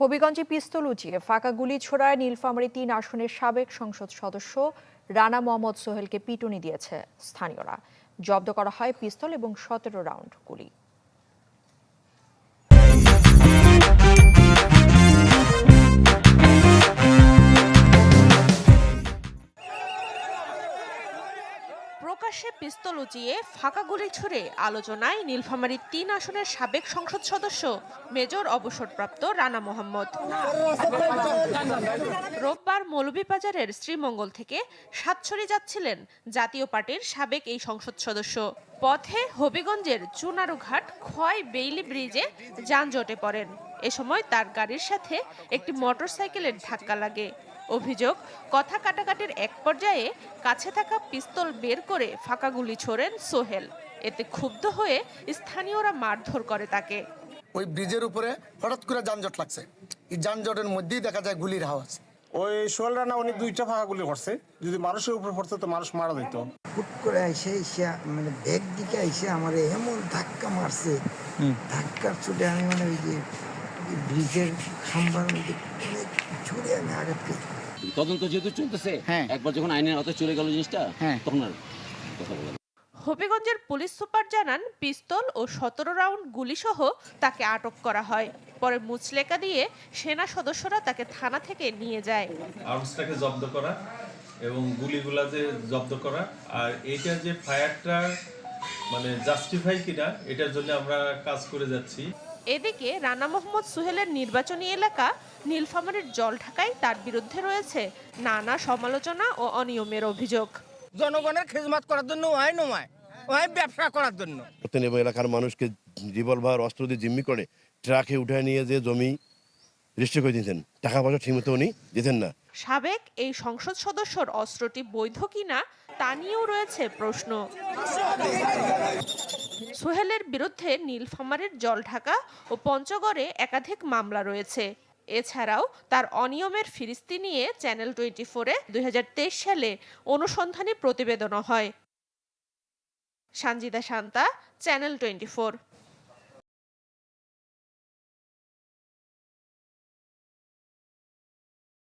হবিগঞ্জে পিস্তল উঁচিয়ে ফাঁকা গুলি ছোড়ায় নীলফামারী তিন আসনের সাবেক সংসদ সদস্য রানা মোহাম্মদ সোহেলকে পিটুনি দিয়েছে স্থানীয়রা। জব্দ করা হয় পিস্তল এবং সতেরো রাউন্ড গুলি। প্রকাশ্যে পিস্তল উঁচিয়ে ফাঁকা গুলি ছুড়ে আলোচনায় নীলফামারীর তিন আসনের সাবেক সংসদ সদস্য, মেজর অবসরপ্রাপ্ত রানা মোহাম্মদ। রোববার মৌলভীবাজারের শ্রীমঙ্গল থেকে সাতছড়ি যাচ্ছিলেন জাতীয় পার্টির সাবেক এই সংসদ সদস্য। পথে হবিগঞ্জের চুনারুঘাট খোয়াই বেইলি ব্রিজে যানজটে পড়েন। এ সময় তার গাড়ির সাথে একটি মোটরসাইকেলের ধাক্কা লাগে। অভিযোগ কথা কাটাকাটির এক পর্যায়ে কাছে থাকা পিস্তল বের করে ফাঁকা গুলি ছোড়েন সোহেল। এতে ক্ষুব্ধ হয়ে স্থানীয়রা মারধর করে তাকে। ওই ব্রিজের উপরে হঠাৎ করে যানজট লাগছে। এই যানজটের মধ্যেই দেখা যায় গুলির আওয়াজ। ওই সোহেল রানা উনি দুইটা ফাঁকা গুলি করছে। যদি মানুষের উপর পড়তো তো মানুষ মারা যেত। হুট করে এসে এসে মানে ব্যাগ দিকে এসে আমার এমন ধাক্কা মারছে। ধাক্কার চোটে আমি মানে ওই যে ব্রিজের খাম্বার মধ্যে ছুড়ে আমি আঘাত পেয়েছি। তদন্ত যেহেতু চলতেছে একবার যখন আইনের আওতায় চলে গেল জিনিসটা তখন আর কথা বলা হবিগঞ্জের পুলিশ সুপার জানান পিস্তল ও সতেরো রাউন্ড গুলিসহ তাকে আটক করা হয়। পরে মুচলেকা দিয়ে সেনা সদস্যরা তাকে থানা থেকে নিয়ে যায়। আর্মসটাকে জব্দ করা এবং গুলিগুলা যে জব্দ করা আর এইটা যে ফায়ারটা মানে জাস্টিফাই কিনা এটার জন্য আমরা কাজ করে যাচ্ছি। এদিকে রানা মোহাম্মদ সুহেলের নির্বাচনী এলাকা নীলফামারীর জল ঢাকায় তার বিরুদ্ধে রয়েছে নানা সমালোচনা ও অনিয়মের অভিযোগ। জনগণের খেজমত করার জন্য ওয়াই নয় ওয়াই ব্যবসা করার জন্য। এবং এলাকার মানুষকে রিভলভার অস্ত্র দিয়ে জিম্মি করে ট্রাকে উঠায় নিয়ে যে জমি রেজিস্টার করে দিতেন টাকা পয়সা ঠিকমতো উনি দিতেন না। সাবেক এই সংসদ সদস্যর অস্ত্রটি বৈধ কিনা তা নিয়েও রয়েছে প্রশ্ন। সোহেলের বিরুদ্ধে নীলফামারের জলঢাকা ও পঞ্চগড়ে একাধিক মামলা রয়েছে। এছাড়াও তার অনিয়মের ফিরিস্তি নিয়ে চ্যানেল টোয়েন্টি ফোরে দুই হাজার তেইশ সালে অনুসন্ধানী প্রতিবেদনও হয়। Sanjida Shanta, channel twenty